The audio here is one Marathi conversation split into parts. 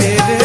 baby.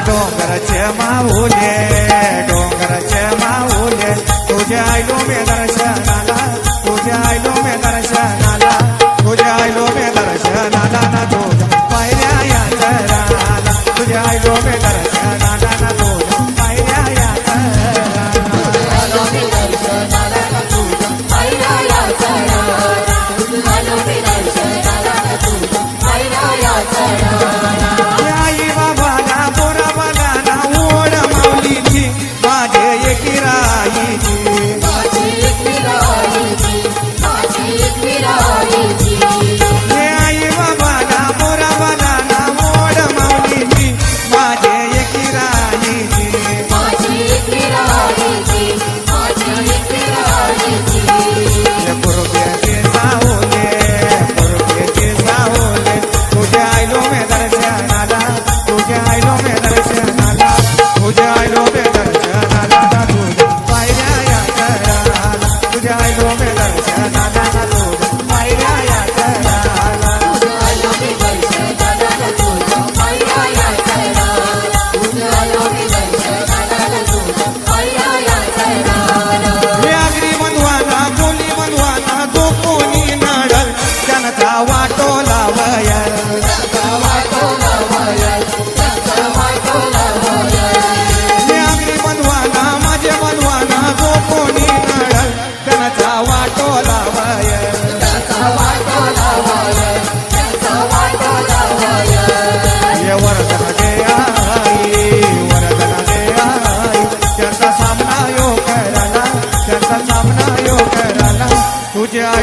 डोंगराचे माऊले डोंगराचे माऊले. तुझ्या आयलो मे दर्शनाला तुझ्या आयलो मे दर्शनाला तुझे आयलो मे दर्शनाला ना तुझ्या पायऱ्या या तुझ्या आयलो मे